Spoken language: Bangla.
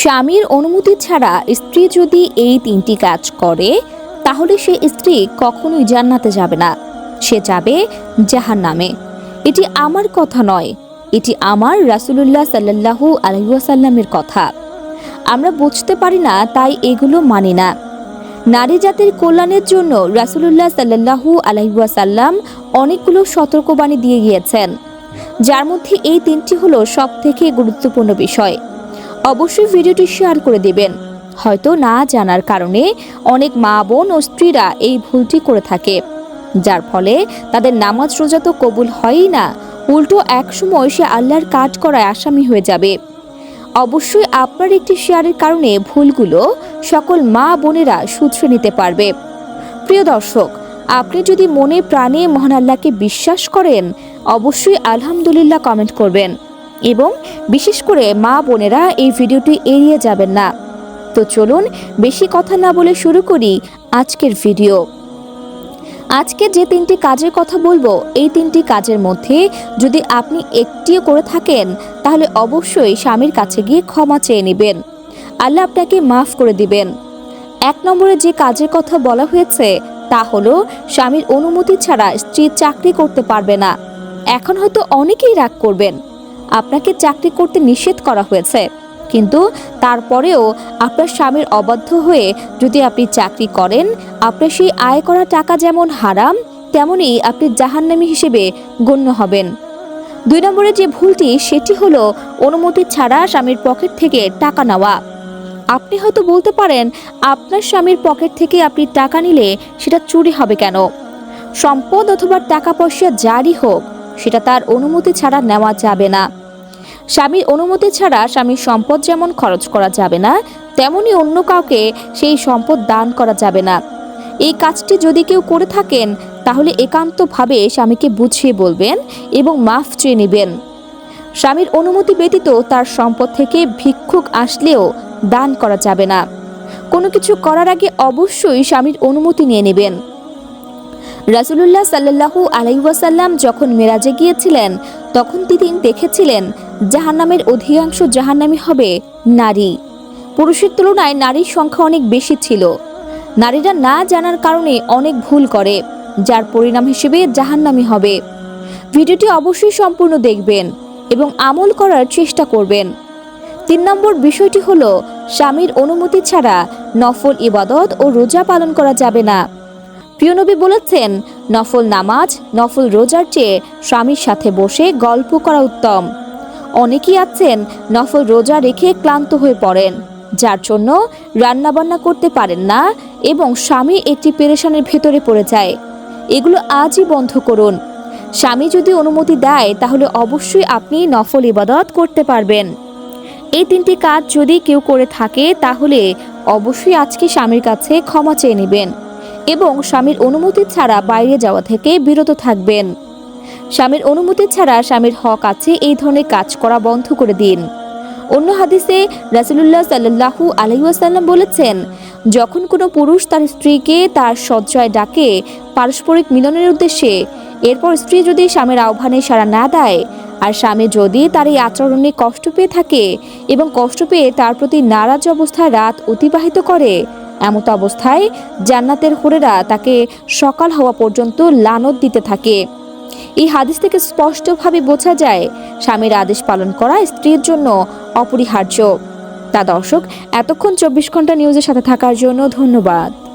স্বামীর অনুমতি ছাড়া স্ত্রী যদি এই তিনটি কাজ করে, তাহলে সে স্ত্রী কখনোই জান্নাতে যাবে না। সে যাবে জাহান নামে এটি আমার কথা নয়, এটি আমার রাসুলুল্লাহ সাল্লাহু আলহিউসাল্লামের কথা। আমরা বুঝতে পারি না, তাই এগুলো মানি না। নারী জাতির কল্যাণের জন্য রাসুলুল্লাহ সাল্লাহু আলহিউসাল্লাম অনেকগুলো সতর্কবাণী দিয়ে গিয়েছেন, যার মধ্যে এই তিনটি হলো সব থেকে গুরুত্বপূর্ণ বিষয়। অবশ্যই ভিডিওটি শেয়ার করে দেবেন। হয়তো না জানার কারণে অনেক মা, বোন ও স্ত্রীরা এই ভুলটি করে থাকে। যার ফলে তাদের নামাজ রোজা তো কবুল হয়ই না, উল্টো একসময় সে আল্লাহর কাজ করায় আসামি হয়ে যাবে। অবশ্যই আপনার একটি শেয়ারের কারণে ভুলগুলো সকল মা, বোনেরা শুধরে নিতে পারবে। প্রিয় দর্শক, আপনি যদি মনে প্রাণে মহান আল্লাহকে বিশ্বাস করেন, অবশ্যই আলহামদুলিল্লাহ কমেন্ট করবেন। এবং বিশেষ করে মা বোনেরা এই ভিডিওটি এড়িয়ে যাবেন না। তো চলুন বেশি কথা না বলে শুরু করি আজকের ভিডিও। আজকে যে তিনটি কাজের কথা বলব, এই তিনটি কাজের মধ্যে যদি আপনি একটিও করে থাকেন, তাহলে অবশ্যই স্বামীর কাছে গিয়ে ক্ষমা চেয়ে নেবেন। আল্লাহ আপনাকে মাফ করে দিবেন। এক নম্বরে যে কাজের কথা বলা হয়েছে, তা হলো স্বামীর অনুমতি ছাড়া স্ত্রী চাকরি করতে পারবে না। এখন হয়তো অনেকেই রাগ করবেন। আপনাকে চাকরি করতে নিষেধ করা হয়েছে। কিন্তু তারপরেও আপনার স্বামীর অবাধ্য হয়ে যদি আপনি চাকরি করেন, আপনার সেই আয় করা টাকা যেমন হারাম, তেমনই আপনি জাহান্নামী হিসেবে গণ্য হবেন। দুই নম্বরে যে ভুলটি, সেটি হলো অনুমতি ছাড়া স্বামীর পকেট থেকে টাকা নেওয়া। আপনি হয়তো বলতে পারেন, আপনার স্বামীর পকেট থেকে আপনি টাকা নিলে সেটা চুরি হবে কেন? সম্পদ অথবা টাকা পয়সা যারই হোক সেটা তার অনুমতি ছাড়া নেওয়া যাবে না। স্বামীর অনুমতি ছাড়া স্বামীর সম্পদ যেমন খরচ করা যাবে না, তেমনি অন্য কাউকে সেই সম্পদ দান করা যাবে না। এই কাজটি যদি কেউ করে থাকেন, তাহলে একান্তভাবে স্বামীকে বুঝিয়ে বলবেন এবং মাফ চেয়ে নেবেন। স্বামীর অনুমতি ব্যতীত তার সম্পদ থেকে ভিক্ষুক আসলেও দান করা যাবে না। কোনো কিছু করার আগে অবশ্যই স্বামীর অনুমতি নিয়ে নেবেন। রাসুলুল্লাহ সাল্লাহু আলাইসাল্লাম যখন মেরাজে গিয়েছিলেন, তখন তিনি দেখেছিলেন জাহান্নামের অধিকাংশ জাহান্নামী হবে নারী। পুরুষের তুলনায় নারীর সংখ্যা অনেক বেশি ছিল। নারীরা না জানার কারণে অনেক ভুল করে, যার পরিণাম হিসেবে জাহান্নামী হবে। ভিডিওটি অবশ্যই সম্পূর্ণ দেখবেন এবং আমল করার চেষ্টা করবেন। তিন নম্বর বিষয়টি হল, স্বামীর অনুমতি ছাড়া নফল ইবাদত ও রোজা পালন করা যাবে না। প্রিয়নবী বলেছেন, নফল নামাজ, নফল রোজার চেয়ে স্বামীর সাথে বসে গল্প করা উত্তম। অনেকেই আছেন, নফল রোজা রেখে ক্লান্ত হয়ে পড়েন, যার জন্য রান্নাবান্না করতে পারেন না এবং স্বামী একটি পেরেশানের ভেতরে পড়ে যায়। এগুলো আজই বন্ধ করুন। স্বামী যদি অনুমতি দেয়, তাহলে অবশ্যই আপনি নফল ইবাদত করতে পারবেন। এই তিনটি কাজ যদি কেউ করে থাকে, তাহলে অবশ্যই আজকে স্বামীর কাছে ক্ষমা চেয়ে নেবেন। এবং স্বামীর অনুমতি ছাড়া বাইরে যাওয়া থেকে বিরত থাকবেন। স্বামীর অনুমতি ছাড়া স্বামীর হক আছে এই ধরনের কাজ করা বন্ধ করে দিন। অন্য হাদিসে রাসুলুল্লাহ সাল্লাহু আলহিউসাল্লাম বলেছেন, যখন কোনো পুরুষ তার স্ত্রীকে তার সজ্জায় ডাকে পারস্পরিক মিলনের উদ্দেশ্যে, এরপর স্ত্রী যদি স্বামীর আহ্বানে সাড়া না দেয়, আর স্বামী যদি তার এই আচরণে কষ্ট পেয়ে থাকে এবং কষ্ট পেয়ে তার প্রতি নারাজ অবস্থায় রাত অতিবাহিত করে এমতো অবস্থায় জান্নাতের হুরেরা তাকে সকাল হওয়া পর্যন্ত লানত দিতে থাকে। এই হাদিস থেকে স্পষ্টভাবে বোঝা যায়, স্বামীর আদেশ পালন করা স্ত্রীর জন্য অপরিহার্য। তা দর্শক, এতক্ষণ চব্বিশ ঘণ্টা নিউজের সাথে থাকার জন্য ধন্যবাদ।